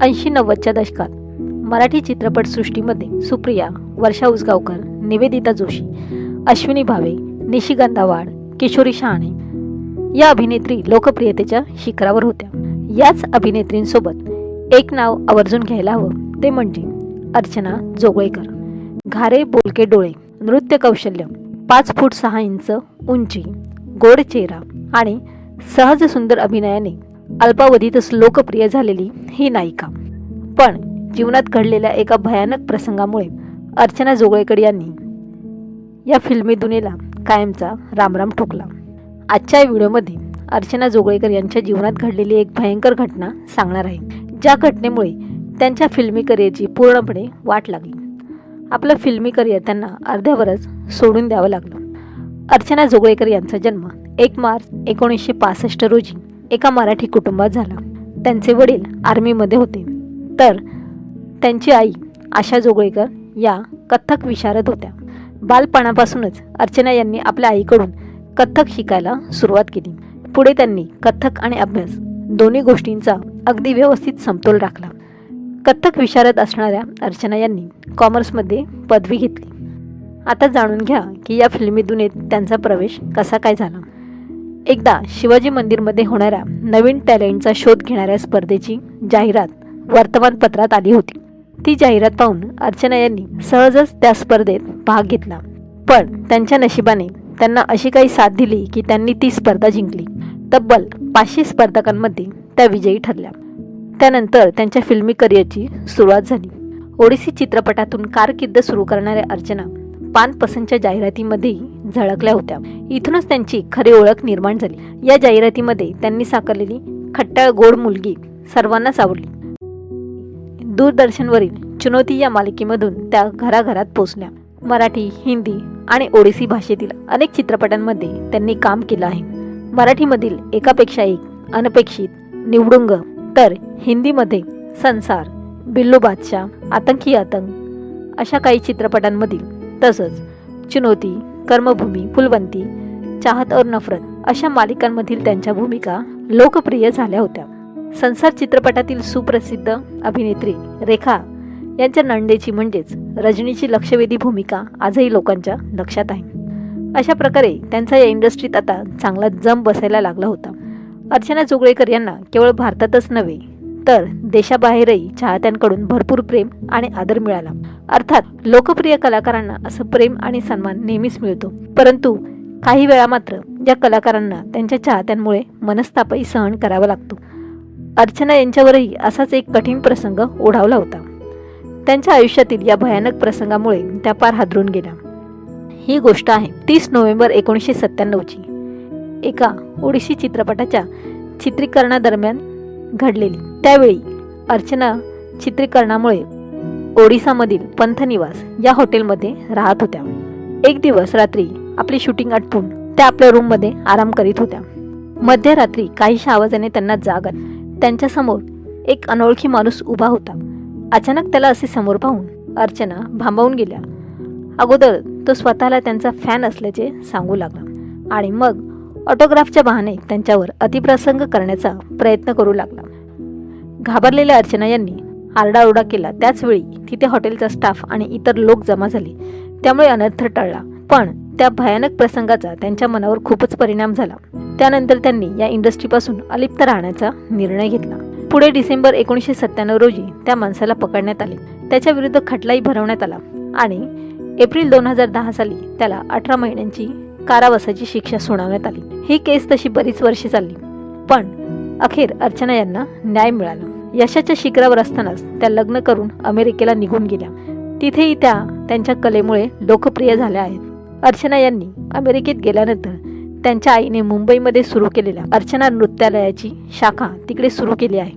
ऐंशी नव्वदच्या दशकात मराठी चित्रपटसृष्टीमध्ये सुप्रिया वर्षा उसगावकर निवेदिता जोशी अश्विनी भावे निशिगंधा वाड किशोरी शहाणे या अभिनेत्री लोकप्रियतेच्या शिखरावर होत्या. याच अभिनेत्रींसोबत एक नाव आवर्जून घ्यायला हवं ते म्हणजे अर्चना जोगळेकर. घारे बोलके डोळे नृत्य कौशल्य पाच फूट सहा इंच उंची गोड चेहरा आणि सहज सुंदर अभिनयाने अल्पावधीतच लोकप्रिय झालेली ही नायिका. पण जीवनात घडलेल्या एका भयानक प्रसंगामुळे अर्चना जोगळेकर यांनी या फिल्मी दुनियेला कायमचा रामराम ठोकला. आजच्या व्हिडिओमध्ये अर्चना जोगळेकर यांच्या जीवनात घडलेली एक भयंकर घटना सांगणार आहे. ज्या घटनेमुळे त्यांच्या फिल्मी करिअरची पूर्णपणे वाट लागली. आपलं फिल्मी करिअर त्यांना अर्ध्यावरच सोडून द्यावं लागलं. अर्चना जोगळेकर यांचा जन्म एक मार्च एकोणीसशे पासष्ट रोजी एका मराठी कुटुंबात झाला. त्यांचे वडील आर्मीमध्ये होते. तर त्यांची आई आशा जोगळेकर या कथ्थक विशारद होत्या. बालपणापासूनच अर्चना यांनी आपल्या आईकडून कथ्थक शिकायला सुरुवात केली. पुढे त्यांनी कथ्थक आणि अभ्यास दोन्ही गोष्टींचा अगदी व्यवस्थित समतोल राखला. कथ्थक विशारद असणाऱ्या अर्चना यांनी कॉमर्समध्ये पदवी घेतली. आता जाणून घ्या की या फिल्मी दुनियेत त्यांचा प्रवेश कसा काय झाला. एकदा शिवाजी मंदिरमध्ये होणाऱ्या नवीन टॅलेंटचा शोध घेणाऱ्या स्पर्धेची जाहिरात वर्तमानपत्रात आली होती. ती जाहिरात पाहून अर्चना यांनी सहजच त्या स्पर्धेत भाग घेतला. पण त्यांच्या नशिबाने त्यांना अशी काही साथ दिली की त्यांनी ती स्पर्धा जिंकली. तब्बल पाचशे स्पर्धकांमध्ये त्या विजयी ठरल्या. त्यानंतर त्यांच्या फिल्मी करिअरची सुरुवात झाली. ओडिसी चित्रपटातून कारकीर्द सुरू करणाऱ्या अर्चना पानपसंतच्या जाहिरातीमध्येही झळकल्या होत्या. इथूनच त्यांची खरी ओळख निर्माण झाली. या जाहिरातीमध्ये त्यांनी साकारलेली खट्टाळ गोड मुलगी सर्वांनाच आवडली दूरदर्शनवरील चुनौती या मालिकेमधून त्या घराघरात पोचल्या मराठी हिंदी आणि ओडिसी भाषेतील अनेक चित्रपटांमध्ये त्यांनी काम केलं आहे. मराठीमधील एकापेक्षा एक अनपेक्षित निवडुंग तर हिंदीमध्ये संसार बिल्लू बादशाह आतंकी आतंक अशा काही चित्रपटांमधील तसंच चुनौती कर्मभूमी फुलवंती चाहत और नफरत अशा मालिकांमधील त्यांच्या भूमिका लोकप्रिय झाल्या होत्या. संसार चित्रपटातील सुप्रसिद्ध अभिनेत्री रेखा यांच्या नंदेची म्हणजेच रजनीची लक्षवेधी भूमिका आजही लोकांच्या लक्षात आहे. अशा प्रकारे त्यांचा या इंडस्ट्रीत आता चांगला जम बसायला लागला होता. अर्चना जोगळेकर यांना केवळ भारतातच नव्हे तर देशाबाहेरही चाहत्यांकडून भरपूर प्रेम आणि आदर मिळाला. अर्थात लोकप्रिय कलाकारांना असं प्रेम आणि सन्मान नेहमीच मिळतो. परंतु काही वेळा मात्र या कलाकारांना त्यांच्या चाहत्यांमुळे मनस्तापही सहन करावा लागतो. अर्चना यांच्यावरही असाच एक कठीण प्रसंग ओढावला होता. त्यांच्या आयुष्यातील या भयानक प्रसंगामुळे त्या पार हादरून गेल्या. ही गोष्ट आहे तीस नोव्हेंबर एकोणीसशे सत्त्याण्णवची. एका ओडिशी चित्रपटाच्या चित्रीकरणादरम्यान घडलेली. त्यावेळी अर्चना चित्रीकरणामुळे ओडिसामधील पंथनिवास या हॉटेलमध्ये राहत होत्या. एक दिवस रात्री आपली शूटिंग आटपून त्या आपल्या रूममध्ये आराम करीत होत्या. मध्यरात्री काहीशा आवाजाने त्यांना जाग आली त्यांच्यासमोर एक अनोळखी माणूस उभा होता. अचानक त्याला असे समोर पाहून अर्चना भांबावून गेल्या. अगोदर तो स्वतःला त्यांचा फॅन असल्याचे सांगू लागला आणि मग ऑटोग्राफच्या बहाने त्यांच्यावर अतिप्रसंग करण्याचा प्रयत्न करू लागला. घाबरलेल्या अर्चना यांनी आरडाओरडा केला. त्याचवेळी तिथे हॉटेलचा स्टाफ आणि इतर लोक जमा झाले. त्यामुळे अनर्थ टळला. पण त्या भयानक प्रसंगाचा त्यांच्या मनावर खूपच परिणाम झाला. त्यानंतर त्यांनी या इंडस्ट्रीपासून अलिप्त राहण्याचा निर्णय घेतला. पुढे डिसेंबर एकोणीसशे सत्त्याण्णव रोजी त्या माणसाला पकडण्यात आले. त्याच्या विरुद्ध खटलाही भरवण्यात आला आणि एप्रिल दोन हजार दहा साली त्याला अठरा महिन्यांची कारावासाची शिक्षा सुनावण्यात आली. ही केस तशी बरीच वर्षे चालली. पण अखेर अर्चना यांना न्याय मिळाला. यशाच्या शिखरावर असतानाच त्या लग्न करून अमेरिकेला निघून गेल्या. तिथेही त्या त्यांच्या कलेमुळे लोकप्रिय झाल्या आहेत. अर्चना यांनी अमेरिकेत गेल्यानंतर त्यांच्या आईने मुंबईमध्ये सुरू केलेल्या अर्चना नृत्यालयाची शाखा तिकडे सुरू केली आहे.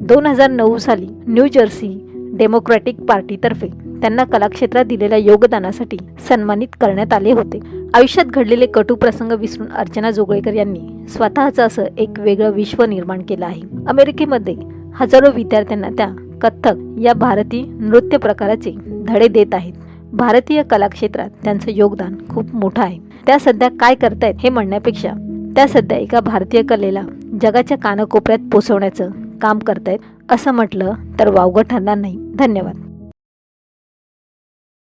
दोन हजार नऊ साली न्यू जर्सी डेमोक्रॅटिक पार्टीतर्फे त्यांना कलाक्षेत्रात दिलेल्या योगदानासाठी सन्मानित करण्यात आले होते. आयुष्यात घडलेले कटू प्रसंग विसरून अर्चना जोगळेकर यांनी स्वतःचं असं एक वेगळं विश्व निर्माण केलं आहे. अमेरिकेमध्ये हजारो विद्यार्थ्यांना त्या कथ्थक या भारतीय नृत्य प्रकाराचे धडे देत आहेत. भारतीय कलाक्षेत्रात त्यांचं योगदान खूप मोठं आहे. त्या सध्या काय करतायत हे म्हणण्यापेक्षा त्या सध्या एका भारतीय कलेला जगाच्या कानाकोपऱ्यात पोचवण्याचं काम करतायत असं म्हटलं तर वावगं ठरणार नाही. धन्यवाद.